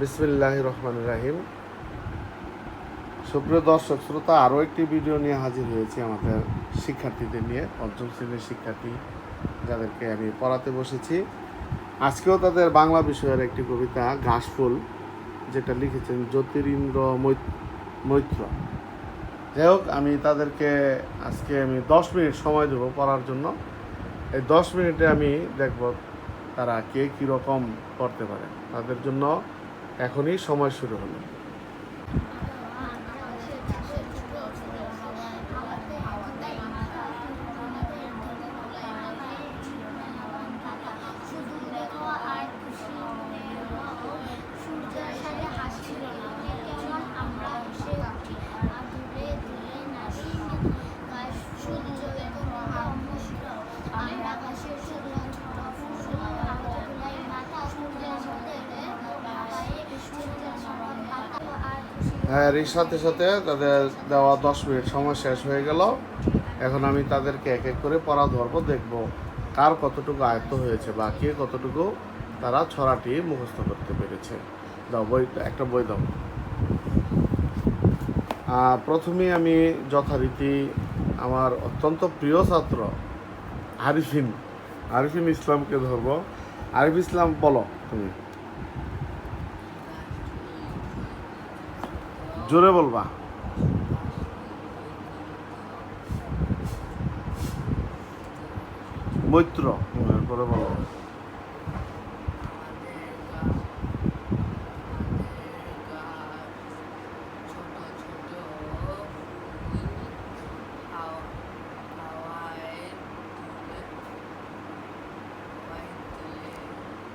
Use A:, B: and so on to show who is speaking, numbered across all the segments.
A: বিসমিল্লাহ রহমান রাহিম। সুপ্রিয় দর্শক, শ্রোতা, আরও একটি ভিডিও নিয়ে হাজির হয়েছি আমাদের শিক্ষার্থীদের নিয়ে, পঞ্চম শ্রেণির শিক্ষার্থী যাদেরকে আমি পড়াতে বসেছি। আজকেও তাদের বাংলা বিষয়ের একটি কবিতা, ঘাসফুল, যেটা লিখেছেন জ্যোতিরিন্দ্র মৈত্র। যাই হোক, আমি তাদেরকে আজকে আমি দশ মিনিট সময় দেবো পড়ার জন্য। এই দশ মিনিটে আমি দেখব তারা কে কীরকম করতে পারে। তাদের জন্য এখনই সময় শুরু হলো। এর সাথে সাথে তাদের দেওয়া দশ মিনিট সময় শেষ হয়ে গেল। এখন আমি তাদেরকে এক এক করে পড়া ধরবো দেখব কার কতটুকু আয়ত্ত হয়েছে বা কে কতটুকু তারা ছড়াটি মুখস্থ করতে পেরেছে। দাও বই একটা বই দাও। আহ, প্রথমেই আমি যথারীতি আমার অত্যন্ত প্রিয় ছাত্র আরিফিন আরিফিন ইসলামকে ধরবো। আরিফ ইসলাম বলো তুমি। জোরে বলবা। মৈত্র করে বলো।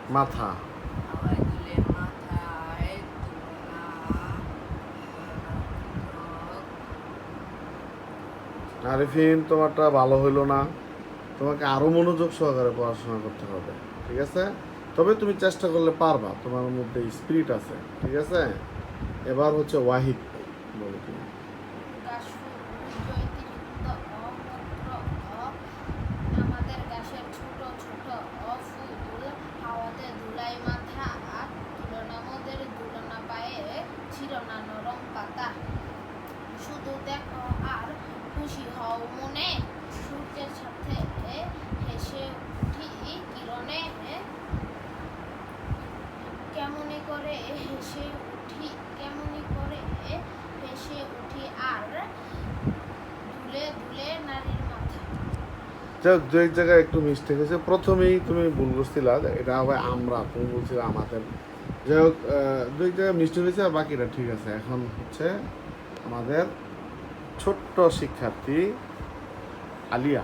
A: মাথা। আরিফিন তোমারটা ভালো হইল না। তোমাকে আরও মনোযোগ সহকারে পড়াশোনা করতে হবে, ঠিক আছে? তবে তুমি চেষ্টা করলে পারবা, তোমার মধ্যে স্পিরিট আছে, ঠিক আছে? এবার হচ্ছে ওয়াহিদ, বলো তুমি।
B: শুধু দেখো। খুশি হও মনে সূর্যের সাথে হেসে উঠি কিরণে কেমনি করে হেসে উঠি কেমনি করে হেসে উঠি আর দুলে দুলে নারীর মাথা।
A: যাই হোক, দু এক জায়গায় একটু মিস্টেক হয়েছে। প্রথমেই তুমি ভুল যে এটা হবে আমরা তুমি বলছিলে আমাদের। যাই হোক দু এক জায়গায় মিস্টেক হয়েছে আর বাকিটা ঠিক আছে। এখন হচ্ছে আমাদের ছোট্ট শিক্ষার্থী আলিয়া।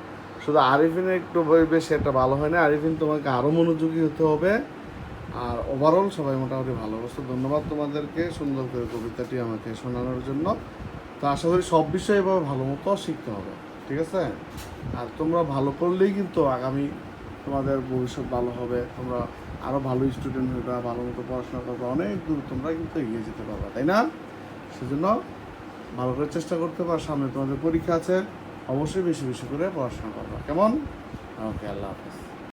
C: শুধু
A: আরিফিনের একটু বেশ একটা ভালো হয় না। আরিফিন তোমাকে আরও মনোযোগী হতে হবে। আর ওভারঅল সবাই মোটামুটি ভালো। অবস্থা ধন্যবাদ তোমাদেরকে সুন্দর করে কবিতাটি আমাকে শোনানোর জন্য। তো আশা করি সব বিষয়ে এভাবে ভালো মতো শিখতে হবে। ঠিক আছে? আর তোমরা ভালো করলেই কিন্তু আগামী তোমাদের ভবিষ্যৎ ভালো হবে। তোমরা আরও ভালো স্টুডেন্ট হইবা, ভালো মতো পড়াশোনা করবে। অনেক দূর তোমরা কিন্তু এগিয়ে যেতে পারবে, তাই না? সেজন্য ভালো করে চেষ্টা করতে পার। সামনে তোমাদের পরীক্ষা আছে। অবশ্যই বেশি বেশি করে পড়াশোনা করবা। কেমন? ওকে আল্লাহ হাফেজ।